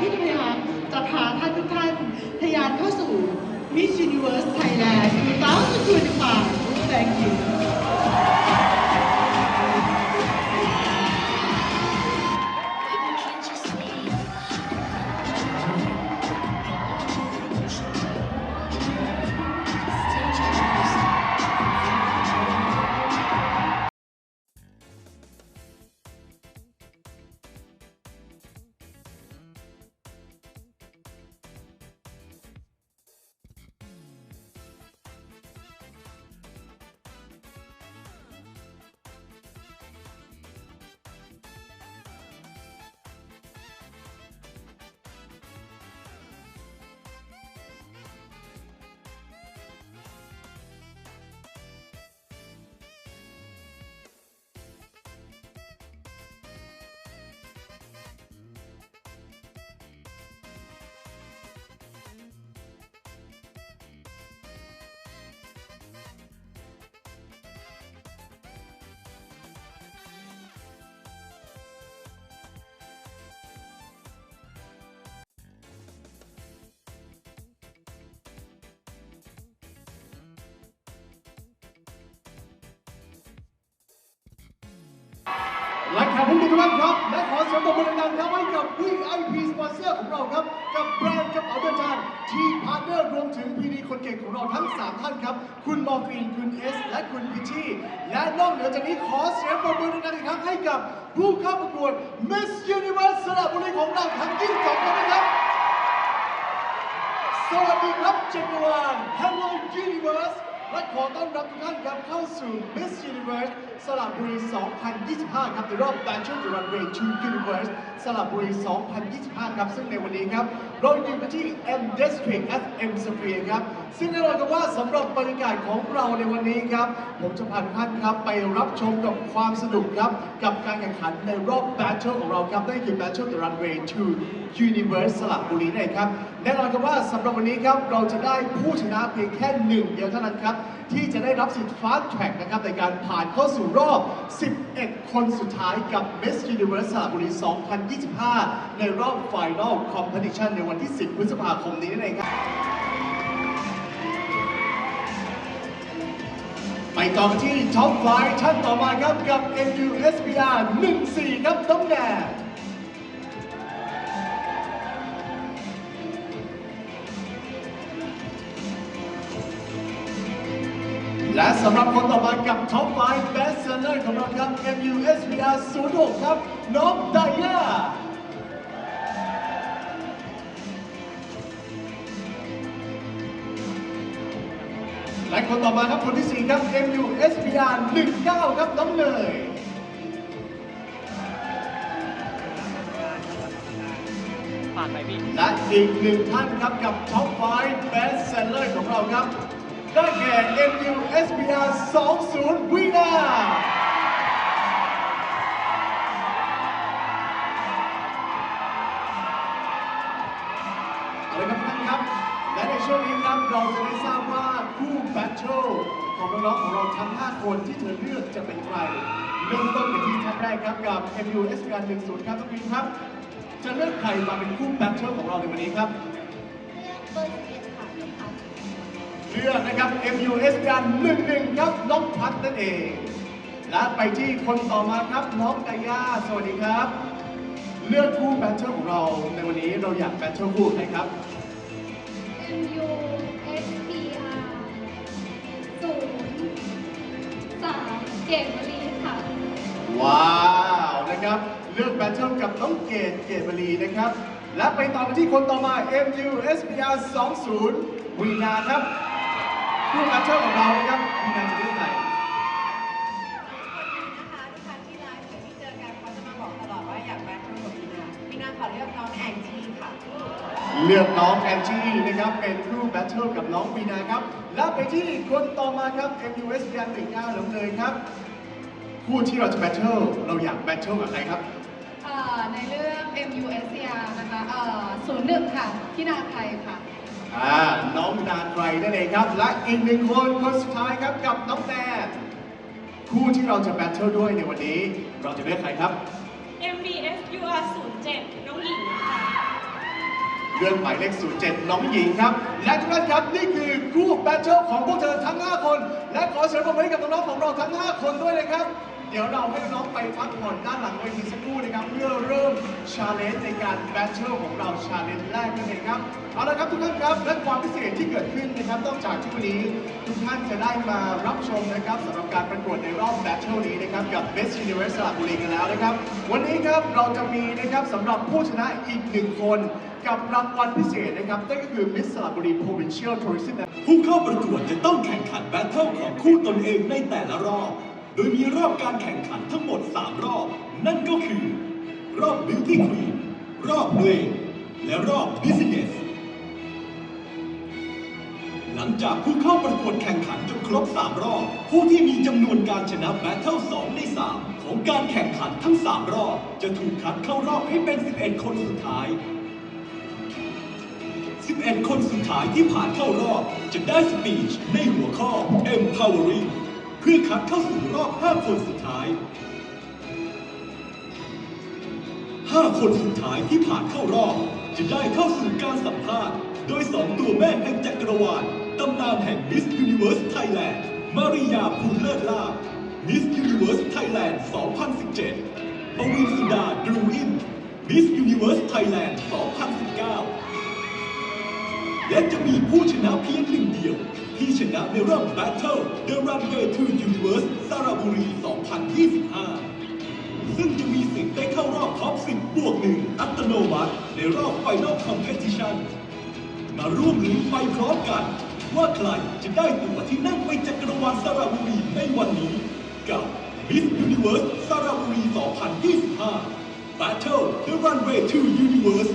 ที่พยายามจะพาท่านทุกท่านทะยานเข้าสู่ Miss Universe Thailand 2025 Thank you และแขกผู้มีเกียรติทุกท่านครับ และขอเสียงปรบมือดังๆครับให้กับ VIP สปอนเซอร์ของเราครับ กับแบรนด์กระเป๋าเดินทางทีพาร์ทเนอร์รวมถึงพีดีคนเก่งของเราทั้ง 3 ท่านครับ คุณมอร์ฟีนคุณเอส และคุณพิชชี่ และนอกเหนือจากนี้ขอเสียงปรบมือดังๆอีกครั้งให้กับผู้เข้าประกวด Miss Universe สระบุรีของเราทั้ง 22 คนนะครับ สวัสดีครับจักรวาล Hello Universe และขอต้อนรับทุกท่านครับเข้าสู่ Miss Universe สระบุรี 2025 ครับในรอบ Battle the Runway to Universe สระบุรี 2025 ครับ ซึ่งในวันนี้ครับ เราอยู่กันที่ M District at M Sphere ครับ ซึ่งแน่นอนกันว่าสำหรับบรรยากาศของเราในวันนี้ครับ ผมจะพาทุกท่านครับไปรับชมกับความสนุกครับ กับการแข่งขันในรอบ Battle ของเราครับนั่นคือ Battle the Runway to Universe สระบุรีนั่นเองครับ แน่นอนครับว่าสำหรับวันนี้ครับ เราจะได้ผู้ชนะเพียงแค่หนึ่งเดียวเท่านั้นครับที่จะได้รับสิทธิ์ Fast Track นะครับในการผ่านเข้าสู่รอบ 11 คนสุดท้ายกับ Miss Universe สระบุรี 2025 ในรอบ Final Competition ในวันที่ 10 พฤษภาคมนี้นั่นเองครับ ไปต่อกันที่ท็อปไฟท่านต่อมาครับกับ MUSBR 14ครับน้องแนน และสำหรับคนต่อมากับ Top 5 Best Seller ของเราครับ MUSBR 06ครับ น้องไดย่าและคนต่อมาครับคนที่ 4 ครับ MUSBR 19 ครับ น้องเนยฝากไหมพี่และอีกหนึ่งท่านครับกับ Top 5 Best Seller ของเราครับ ได้แก่ MUSBR 20วีนาเอาละครับท่านครับ และในช่วงนี้ครับเราจะได้ทราบว่าคู่แบทเทิลของน้องๆของเราทั้ง 5 คนที่เธอเลือกจะเป็นใคร เริ่มต้นกันที่ท่านแรกครับกับ MUSBR 10ครับทุกท่านครับ จะเลือกใครมาเป็นคู่แบทเทิลของเราในวันนี้ครับเบอร์สิบเอ็ด เลือกนะครับ MUSBR 11ครับน้องพัดนั่นเอง และไปที่คนต่อมาครับน้องไกย่าสวัสดีครับ เลือกคู่แบทเทิลของเราในวันนี้เราอยากแบทเทิลคู่ใครครับ M U S P R ศูนย์สามเกมบรีค่ะ ว้าวนะครับ เลือกแบทเทิลกับน้องเกดเกดบรีนะครับ และไปต่อกันที่คนต่อมา MUSBR 20วีนาครับ คู่แบทเทิลของเรานะครับวีนาจะเลือกใครนะคะทุกครั้งที่ไลฟ์หรือที่เจอกันเขาจะมาบอกตลอดว่าอยากแบทเทิลกับพี่นาพี่นาขอเลือกน้องแองจี้ค่ะเลือกน้องแอนจี้นะครับเป็นคู่แบทเทิลกับน้องวีนาครับ และไปที่คนต่อมาครับ MUS ยันหนึ่งเก้าน้องเลยครับคู่ที่เราจะแบทเทิลเราอยากแบทเทิลกับใครครับเอ่อในเรื่อง MUSCR นะคะเอ่อศูนย์หนึ่งค่ะพี่นาไทยค่ะ อ่าน้องนาไกรนั่นเองครับ และอีกหนึ่งคนคนสุดท้ายครับกับน้องแนนคู่ที่เราจะแบทเทิลด้วยในวันนี้ เราจะเลือกใครครับ MBS UR 07น้องหญิงค่ะเลือกหมายเลข 07 น้องหญิงครับ และทุกท่านครับนี่คือกรุ๊ปแบทเทิลของพวกเธอทั้ง 5 คน และขอเสียงปรบมือให้กับน้องๆของเราทั้ง 5 คนด้วยนะครับเดี๋ยวเราให้น้องไปพักผ่อนด้านหลังเวทีสักครู่นะครับ เพื่อเริ่มชาเลนจ์ในการแบทเทิลของเราชาเลนจ์แรกนั่นเองครับ เอาละครับทุกท่านครับ และความพิเศษที่เกิดขึ้นนะครับนอกจากที่วันนี้ทุกท่านจะได้มารับชมนะครับสำหรับการประกวดในรอบแบทเทิลนี้นะครับกับ Best Universe สระบุรีกันแล้วนะครับ วันนี้ครับเราจะมีนะครับสำหรับผู้ชนะอีกหนึ่งคนกับรางวัลพิเศษนะครับนั่นก็คือ Miss สระบุรี Provincial Tourism ผู้เข้าประกวดจะต้องแข่งขันแบทเทิลของคู่ตนเองในแต่ละรอบ โดยมีรอบการแข่งขันทั้งหมด 3 รอบ นั่นก็คือ รอบ Beauty Queen รอบเพลงและรอบ Business หลังจากผู้เข้าประกวดแข่งขันจนครบ 3 รอบ ผู้ที่มีจำนวนการชนะแบทเทิล2ใน 3 ของการแข่งขันทั้ง 3 รอบ จะถูกคัดเข้ารอบให้เป็น 11 คนสุดท้าย 11 คนสุดท้ายที่ผ่านเข้ารอบ จะได้สปีชในหัวข้อ empowering พื่อคัดเข้าสู่รอบ 5 คนสุดท้าย 5 คนสุดท้ายที่ผ่านเข้ารอบ จะได้เข้าสู่การสัมภาษณ์ โดย 2 ตัวแม่แห่งจักรวาลตำนานแห่ง Miss Universe Thailand มาริยาภูเลิศลาภ Miss Universe Thailand 2017ปวินสุดา ดรูอิน Miss Universe Thailand 2019 และจะมีผู้ชนะเพียงหนึ่งเดียว ที่ชนะในรอบ Battle The Runway to Universe สระบุรี 2025 ซึ่งจะมีสิทธิ์ได้เข้ารอบท็อป 10 บวกหนึ่งอัตโนมัติ ในรอบ Final Competition มาร่วมลุ้นไปพร้อมกัน ว่าใครจะได้ตั๋วที่นั่งไปจักรวาลสระบุรีในวันนี้ กับ Miss Universe สระบุรี 2025 Battle The Runway to Universe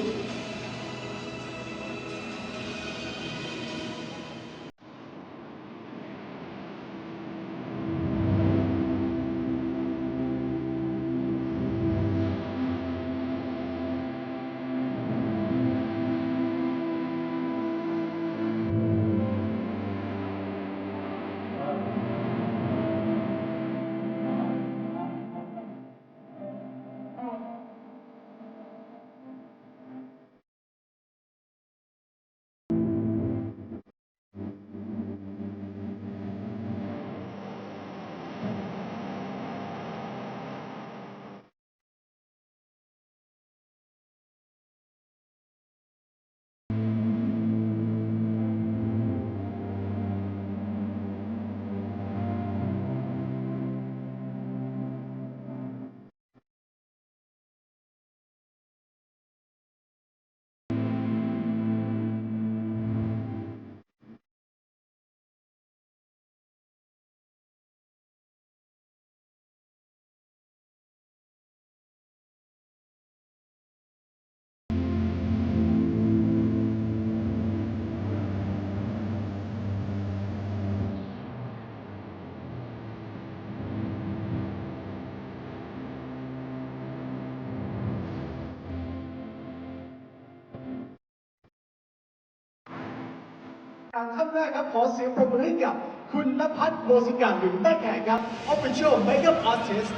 ทางท่านแรกครับขอเสียงปรบมือให้กับ คุณนภัสโมสิกาหรือแม่แขกครับ Official Makeup Artist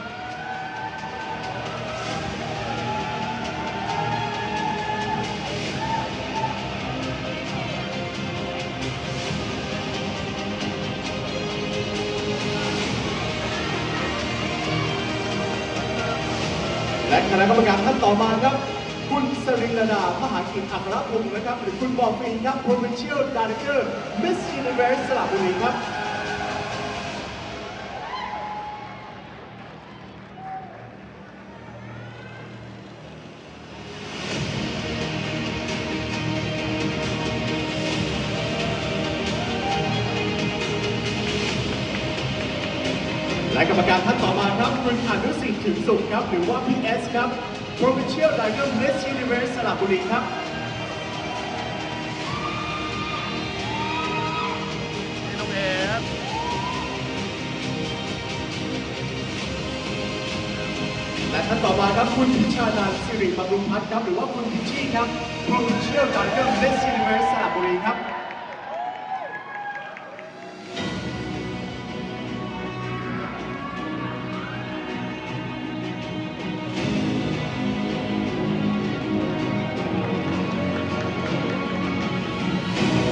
และคณะกรรมการท่านต่อมาครับ คุณสรินดา มหากิจอัครพงศ์นะครับ หรือคุณบอมฟินครับ Provincial Director Miss Universe สระบุรีครับ และกรรมการท่านต่อมาครับ คุณอนุสิทธิ์ถึงสุขครับ หรือว่าพี่เอสครับ Provincial Director Miss Universe สระบุรีครับนี่น้องเอครับและท่านต่อมาครับคุณพิชานันท์สิริบำรุงพัฒน์ครับ หรือว่าคุณพิชชี่ครับ Provincial Director Miss Universe สระบุรีครับ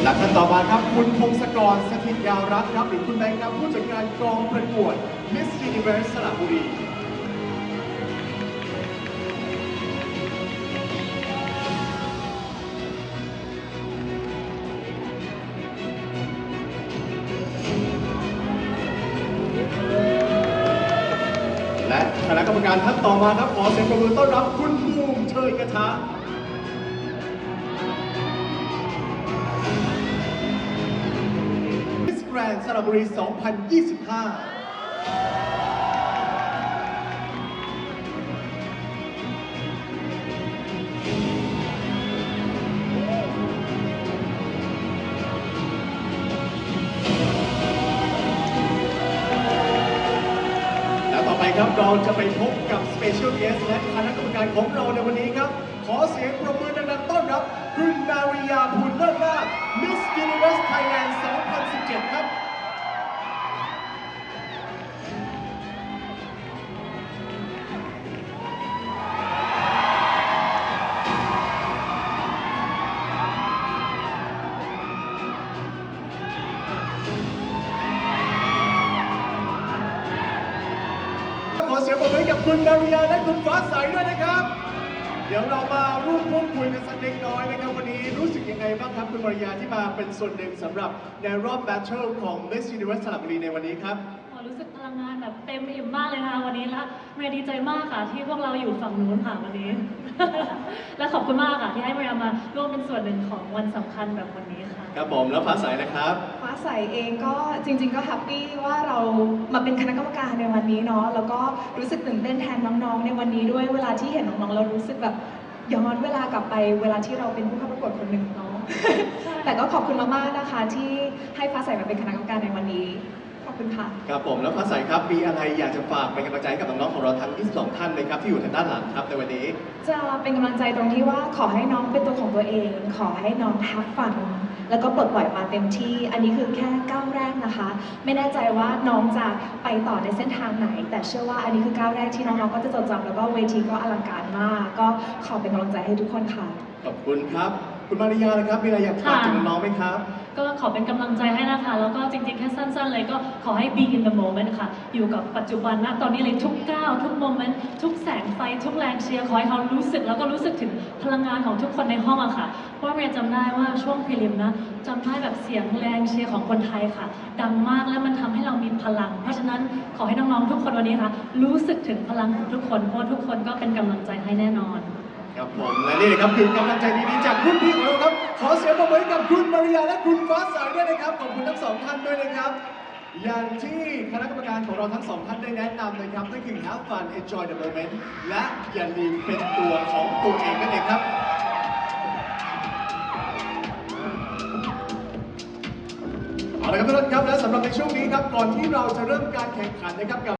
และท่านต่อมาครับคุณพงศกรสถิตยาวรัตน์ครับหรือคุณแบงค์ครับผู้จัดการกองประกวด Miss Universe สระบุรีและคณะกรรมการท่านต่อมาครับขอเสียงปรบมือต้อนรับคุณภูมิเชยกระทะ รนด์สระบุรี 2025และต่อไปครับเราจะไปพบกับ Special Guest และคณะกรรมการของเราในวันนี้ครับ ขอเสียงปรบมือดังๆต้อนรับ คุณมาริยาภูลเลิศนาถ Miss Universe Thailand 2017 คุณมาริยาและคุณฟ้าใสด้วยนะครับ เดี๋ยวเรามาร่วมพูดคุยกันสักเล็กน้อยนะครับ วันนี้รู้สึกยังไงบ้างครับคุณมาริยาที่มาเป็นส่วนหนึ่งสำหรับในรอบแบทเทิลของ Miss Universe สระบุรีในวันนี้ครับ โอ้รู้สึกพลังงานแบบเต็มอิ่มมากเลยนะคะวันนี้และเมย์ดีใจมากค่ะ ที่พวกเราอยู่ฝั่งนู้นค่ะวันนี้ และขอบคุณมากค่ะที่ให้เมย์มาร่วมเป็นส่วนหนึ่งของวันสำคัญแบบวันนี้ค่ะ ครับผมแล้วฟ้าใสนะครับ ฟ้าใสเองก็จริง ๆ ก็แฮปปี้ว่าเรามาเป็นคณะกรรมการในวันนี้เนาะแล้วก็รู้สึกตื่นเต้นแทนน้องๆ ในวันนี้ด้วยเวลาที่เห็นน้องๆเรารู้สึกแบบย้อนเวลากลับไปเวลาที่เราเป็นผู้เข้าประกวดคนหนึ่งเนาะแต่ก็ขอบคุณมากๆนะคะที่ให้ฟ้าใสมาเป็นคณะกรรมการในวันนี้ขอบ คุณค่ะ ครับผมแล้วฟ้าใสครับมีอะไรอยากจะฝากเป็นกำลังใจให้กับน้องๆของเราทั้ง 22 ท่านเลยครับที่อยู่ทางด้านหลังครับในวันนี้ จะเป็นกำลังใจตรงที่ว่าขอให้น้องเป็นตัวของตัวเอง ขอให้น้องทักฟัน แล้วก็ปลดปล่อยมาเต็มที่ อันนี้คือแค่ก้าวแรกนะคะ ไม่แน่ใจว่าน้องจะไปต่อในเส้นทางไหน แต่เชื่อว่าอันนี้คือก้าวแรกที่น้องๆก็จะจดจำแล้วก็เวทีก็อลังการมาก ก็ขอเป็นกำลังใจให้ทุกคนค่ะ ขอบคุณครับ คุณมาริยานะครับ มีอะไรอยากฝากถึงน้องๆไหมครับ ก็ขอเป็นกำลังใจให้นะคะ แล้วก็จริงๆ แค่สั้นๆ เลยก็ขอให้ be in the moment ค่ะ อยู่กับปัจจุบันนะตอนนี้เลยทุกก้าวทุกโมเมนต์ทุกแสงไฟ ทุกแรงเชียร์ ขอให้เขารู้สึกแล้วก็รู้สึกถึงพลังงานของทุกคนในห้องอะค่ะ เพราะว่าเรียนจำได้ว่าช่วงพรีลิมนะจำได้แบบเสียงแรงเชียร์ของคนไทยค่ะ ดังมากและมันทำให้เรามีพลัง เพราะฉะนั้นขอให้น้องๆทุกคนวันนี้ค่ะรู้สึกถึงพลังของทุกคนเพราะว่าทุกคนก็เป็นกำลังใจให้แน่นอน ครับผมและนี่นะครับคือกำลังใจดีๆจากรุ่นพี่ของเราครับ ขอเสียงปรบมือให้กับคุณมาริยาและคุณฟ้าใสด้วยนะครับขอบคุณทั้งสองท่านด้วยนะครับ อย่างที่คณะกรรมการของเราทั้งสองท่านได้แนะนำนะครับนั่นคือ have fun enjoy the moment และอย่าลืมเป็นตัวของตัวเองนั่นเองครับเอาละครับทุกท่านครับและสำหรับในช่วงนี้ครับก่อนที่เราจะเริ่มการแข่งขันนะครับกับ